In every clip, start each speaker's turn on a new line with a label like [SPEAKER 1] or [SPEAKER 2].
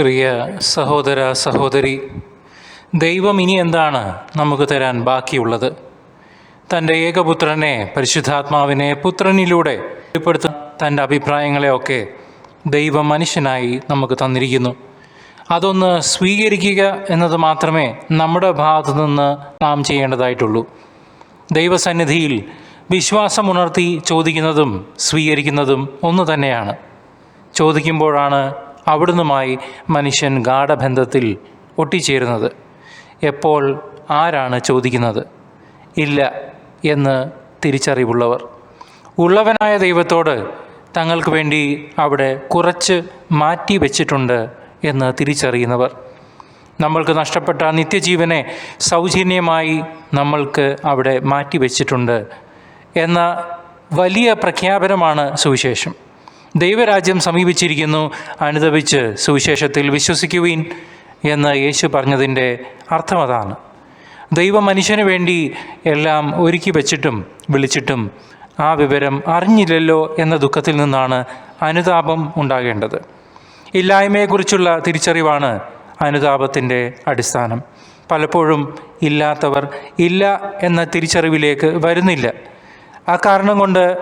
[SPEAKER 1] പ്രിയ സഹോദര സഹോദരി ദൈവം ഇനി എന്താണ് നമുക്ക് തരാൻ ബാക്കിയുള്ളത്? തന്റെ ഏകപുത്രനെ പരിശുദ്ധാത്മാവിനെ പുത്രനിലൂടെ വെളിപ്പെടുത്തുന്ന തന്റെ അഭിപ്രായങ്ങളെയൊക്കെ ദൈവം മനുഷ്യനായി നമുക്ക് തന്നിരിക്കുന്നു. അതൊന്ന് സ്വീകരിക്കുക എന്നത് മാത്രമേ നമ്മുടെ ഭാഗത്തു നിന്ന് നാം ചെയ്യേണ്ടതായിട്ടുള്ളൂ. ദൈവസന്നിധിയിൽ വിശ്വാസമുണർത്തി ചോദിക്കുന്നതും സ്വീകരിക്കുന്നതും ഒന്ന് തന്നെയാണ്. ചോദിക്കുമ്പോഴാണ് അവിടുന്നുമായി മനുഷ്യൻ ഗാഠബന്ധത്തിൽ ഒട്ടിച്ചേരുന്നത്. എപ്പോൾ ആരാണ് ചോദിക്കുന്നത്? ഇല്ല എന്ന് തിരിച്ചറിവുള്ളവർ. ഉള്ളവനായ ദൈവത്തോട് തങ്ങൾക്ക് വേണ്ടി അവിടെ കുറച്ച് മാറ്റി വച്ചിട്ടുണ്ട് എന്ന് തിരിച്ചറിയുന്നവർ. നമ്മൾക്ക് നഷ്ടപ്പെട്ട നിത്യജീവനെ സൗജന്യമായി നമ്മൾക്ക് അവിടെ മാറ്റിവെച്ചിട്ടുണ്ട് എന്ന വലിയ പ്രഖ്യാപനമാണ് സുവിശേഷം. ദൈവരാജ്യം സമീപിച്ചിരിക്കുന്നു അനുദപിച്ച് സുവിശേഷത്തിൽ വിശ്വസിക്കുവീൻ എന്ന് യേശു പറഞ്ഞതിന്റെ അർത്ഥം അതാണ്. ദൈവം മനുഷ്യന് വേണ്ടി എല്ലാം ഒരുക്കി വച്ചിട്ടും വിളിച്ചിട്ടും ആ വിവരം അറിഞ്ഞില്ലല്ലോ എന്ന ദുഃഖത്തിൽ നിന്നാണ് അനുതാപം ഉണ്ടാകേണ്ടത്. ഇല്ലായ്മയെക്കുറിച്ചുള്ള തിരിച്ചറിവാണ് അനുതാപത്തിന്റെ അടിസ്ഥാനം. പലപ്പോഴും ഇല്ലാത്തവർ ഇല്ല എന്ന തിരിച്ചറിവിലേക്ക് വരുന്നില്ല. ആ കാരണം കൊണ്ട്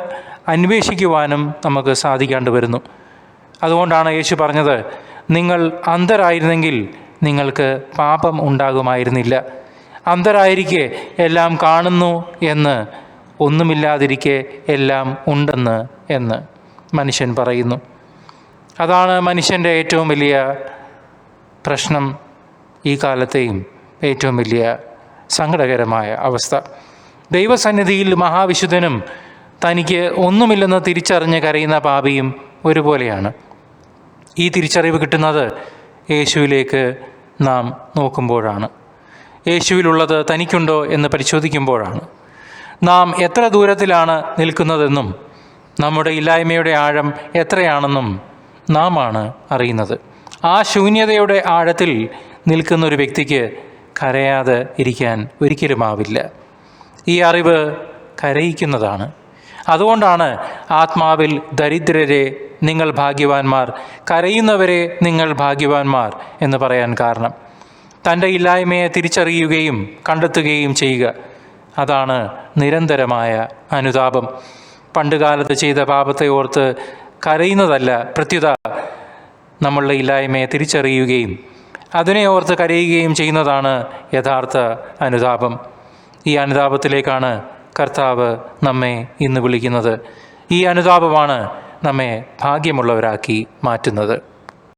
[SPEAKER 1] അന്വേഷിക്കുവാനും നമുക്ക് സാധിക്കാണ്ട് വരുന്നു. അതുകൊണ്ടാണ് യേശു പറഞ്ഞത് നിങ്ങൾ അന്ധരായിരുന്നെങ്കിൽ നിങ്ങൾക്ക് പാപം ഉണ്ടാകുമായിരുന്നില്ല. അന്ധരായിരിക്കെ എല്ലാം കാണുന്നു എന്ന് ഒന്നുമില്ലാതിരിക്കെ എല്ലാം ഉണ്ടെന്ന് എന്ന് മനുഷ്യൻ പറയുന്നു. അതാണ് മനുഷ്യന്റെ ഏറ്റവും വലിയ പ്രശ്നം ഈ കാലത്തെയും ഏറ്റവും വലിയ സങ്കടകരമായ അവസ്ഥ. ദൈവസന്നിധിയിൽ മഹാവിശുദ്ധനും തനിക്ക് ഒന്നുമില്ലെന്ന് തിരിച്ചറിഞ്ഞ് കരയുന്ന പാപിയും ഒരുപോലെയാണ്. ഈ തിരിച്ചറിവ് കിട്ടുന്നത് യേശുവിലേക്ക് നാം നോക്കുമ്പോഴാണ്. യേശുവിലുള്ളത് തനിക്കുണ്ടോ എന്ന് പരിശോധിക്കുമ്പോഴാണ്. നാം എത്ര ദൂരത്തിലാണ് നിൽക്കുന്നതെന്നും നമ്മുടെ ഇല്ലായ്മയുടെ ആഴം എത്രയാണെന്നും നാം ആണ് അറിയുന്നത്. ആ ശൂന്യതയുടെ ആഴത്തിൽ നിൽക്കുന്ന ഒരു വ്യക്തിക്ക് കരയാതെ ഇരിക്കാൻ ഒരിക്കലുമാവില്ല. ഈ അറിവ് കരയിക്കുന്നതാണ്. അതുകൊണ്ടാണ് ആത്മാവിൽ ദരിദ്രരെ നിങ്ങൾ ഭാഗ്യവാന്മാർ കരയുന്നവരെ നിങ്ങൾ ഭാഗ്യവാന്മാർ എന്ന് പറയാൻ കാരണം. തന്റെ ഇല്ലായ്മയെ തിരിച്ചറിയുകയും കണ്ടെത്തുകയും ചെയ്യുക. അതാണ് നിരന്തരമായ അനുതാപം. പണ്ടുകാലത്ത് ചെയ്ത പാപത്തെ ഓർത്ത് കരയുന്നതല്ല പ്രത്യുത നമ്മളുടെ ഇല്ലായ്മയെ തിരിച്ചറിയുകയും അതിനെ ഓർത്ത് കരയുകയും ചെയ്യുന്നതാണ് യഥാർത്ഥ അനുതാപം. ഈ അനുതാപത്തിലേക്കാണ് കർത്താവ് നമ്മെ ഇന്ന് വിളിക്കുന്നത്. ഈ അനുതാപമാണ് നമ്മെ ഭാഗ്യമുള്ളവരാക്കി മാറ്റുന്നത്.